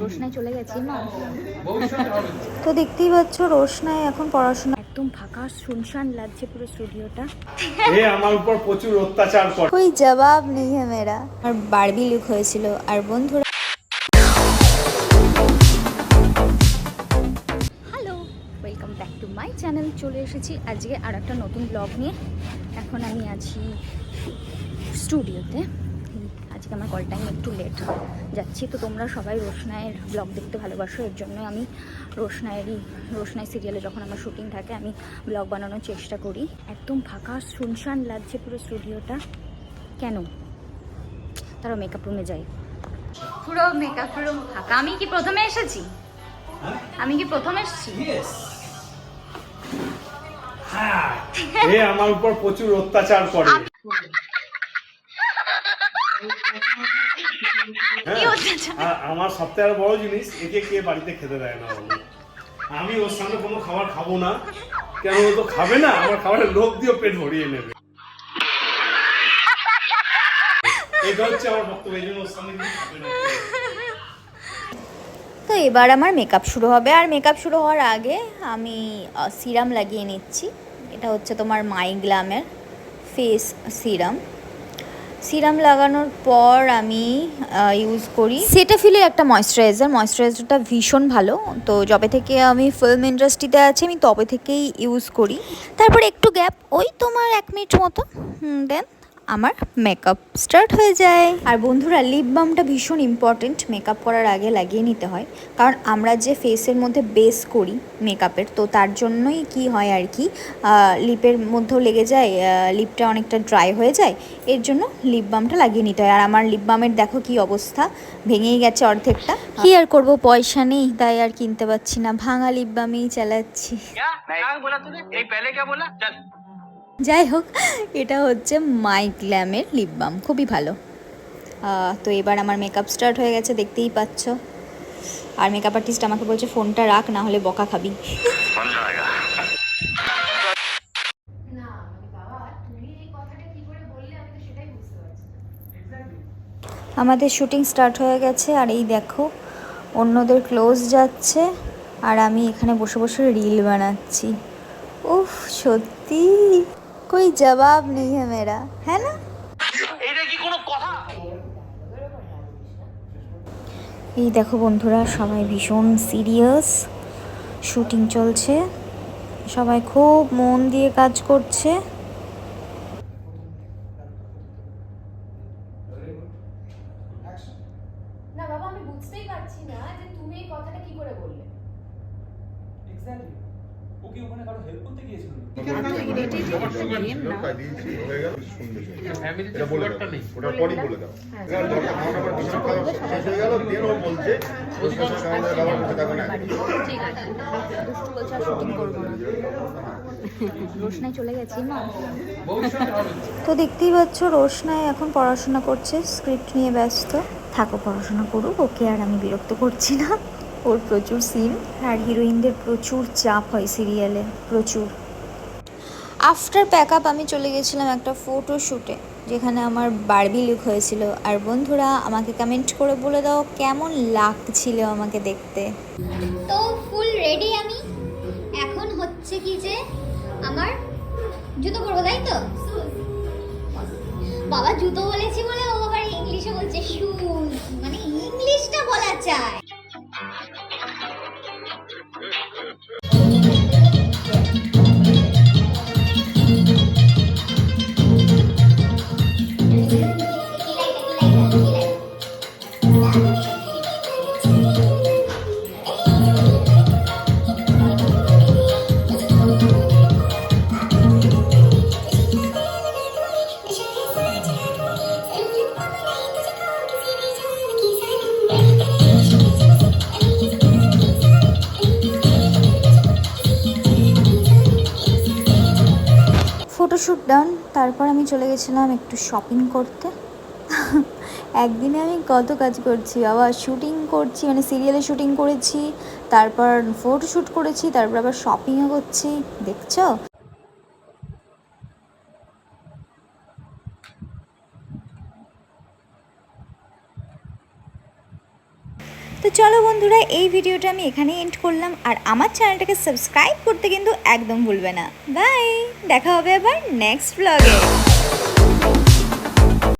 রোশনায় চলে গেছি না? তো দেখতেই পাচ্ছ রোশনায় এখন পড়াশোনা একদম ফাঁকা শুনশান লাগছে পুরো স্টুডিওটা। এ আমার উপর প্রচুর অত্যাচার কই জবাব নেই মেরা আর বারবি লুক হয়েছিল আর বন্ধুরা hello welcome back to my channel চলে এসেছি আজকে আর একটা নতুন ব্লগ নিয়ে। এখন আমি আছি স্টুডিওতে আজকে আমার কল টাইম একটু লেট যাচ্ছি তো তোমরা সবাই রোশনায়ের ব্লগ দেখতে ভালোবাসো এর জন্য আমি রোশনায়েরই রোশনাই সিরিয়ালে যখন আমার শুটিং থাকে আমি ব্লগ বানানোর চেষ্টা করি। একদম ফাঁকা শুনশান লাগছে পুরো স্টুডিওটা কেন? তারা মেকআপ রুমে যাই পুরো মেকআপ রুম ফাঁকা। আমি কি প্রথমে এসেছি? আমি কি প্রথম এসেছি? হ্যাঁ। এ আমার উপর প্রচুর অত্যাচার করে। হ্যাঁ? আমার সবথেকে বড় জিনিস একে কে বাড়িতে খেতে দেয় না আমি ওর সঙ্গে কোনো খাবার খাব না। কেন ও তো খাবে না? আমার খাবারের লোভ দিয়ে পেট ভরিয়ে নেবে। এটা হচ্ছে আমার বক্তব্য এই জন্য ওর কিছু খাবে না। তো এবার আমার মেকআপ শুরু হবে। আর মেকআপ শুরু হওয়ার আগে আমি সিরাম লাগিয়ে নিচ্ছি। এটা হচ্ছে তোমার মাই গ্লামের ফেস সিরাম সিরাম লাগানোর পর আমি ইউজ করি। সেটা সেটাফিলের একটা ময়শ্চারাইজার ময়শ্চারাইজারটা ভীষণ ভালো। তো যবে থেকে আমি ফিল্ম ইন্ডাস্ট্রিতে আছি আমি তবে থেকেই ইউজ করি। তারপর একটু গ্যাপ ওই তোমার এক মিনিট মতো দেন আমার মেকআপ স্টার্ট হয়ে যায়। আর বন্ধুরা লিপ বামটা ভীষণ ইম্পর্টেন্ট মেকআপ করার আগে লাগিয়ে নিতে হয়। কারণ আমরা যে ফেসের মধ্যে বেস করি মেকআপের তো তার জন্যই কি হয় আর কি লিপের মধ্যেও লেগে যায় লিপটা অনেকটা ড্রাই হয়ে যায় এর জন্য লিপ বামটা লাগিয়ে নিতে হয়। আর আমার লিপ বামের দেখো কি অবস্থা ভেঙেই গেছে অর্ধেকটা। কি আর করব পয়সা নেই তাই আর কিনতে পারছি না। ভাঙা লিপ বামেই চালাচ্ছি। যাই হোক এটা হচ্ছে মাই গ্ল্যামের লিপ বাম খুবই ভালো। তো এবার আমার মেকআপ স্টার্ট হয়ে গেছে দেখতেই পাচ্ছ। আর মেকআপ আর্টিস্ট আমাকে বলছে ফোনটা রাখ না হলে বকা খাবি। আমাদের শুটিং স্টার্ট হয়ে গেছে আর এই দেখো অন্যদের ক্লোজ যাচ্ছে আর আমি এখানে বসে বসে রিল বানাচ্ছি। উফ সত্যি। कोई जवाब नहीं है मेरा है ना এটা কি কোনো কথা এই দেখো বন্ধুরা সবাই ভীষণ সিরিয়াস শুটিং চলছে সবাই খুব মন দিয়ে কাজ করছে না বাবা আমি বুঝতেই পারছি না যে তুমি এই কথাটা কি করে বললে এক্স্যাক্টলি ও কি ওখানে কারও হেল্প করতে গিয়েছিল? হয়ে তো দেখতেই পাচ্ছ রোশনায় এখন পড়াশোনা করছে স্ক্রিপ্ট নিয়ে ব্যস্ত। থাকো পড়াশোনা করুক ওকে আর আমি বিরক্ত করছি না। ওর প্রচুর সিন আর হিরোইনদের প্রচুর চাপ হয় সিরিয়ালে প্রচুর। আফটার প্যাক আপ আমি চলে গেছিলাম একটা ফটো শ্যুটে যেখানে আমার বারবি লুক হয়েছিল। আর বন্ধুরা আমাকে কমেন্ট করে বলে দাও কেমন লাগছিল আমাকে দেখতে। তো ফুল রেডি আমি। এখন হচ্ছে কি যে আমার জুতো পরবো তাই তো? বাবা জুতো বলেছি বলে ও আবার ইংলিশে বলছে শুজ মানে ইংলিশটা বলা চায় ফটোশ্যুট ডান তারপর আমি চলে গেছিলাম একটু শপিং করতে। একদিনে আমি কত কাজ করছি আবার শ্যুটিং করছি মানে সিরিয়ালে শ্যুটিং করেছি, তারপর ফটোশ্যুট করেছি, তারপর আবার শপিংও করছি, দেখছ? চলো বন্ধুরা, এই ভিডিওটা আমি এখানেই এন্ড করলাম। আর আমার চ্যানেলটাকে সাবস্ক্রাইব করতে কিন্তু একদম ভুলবে না। বাই দেখা হবে আবার নেক্সট ব্লগে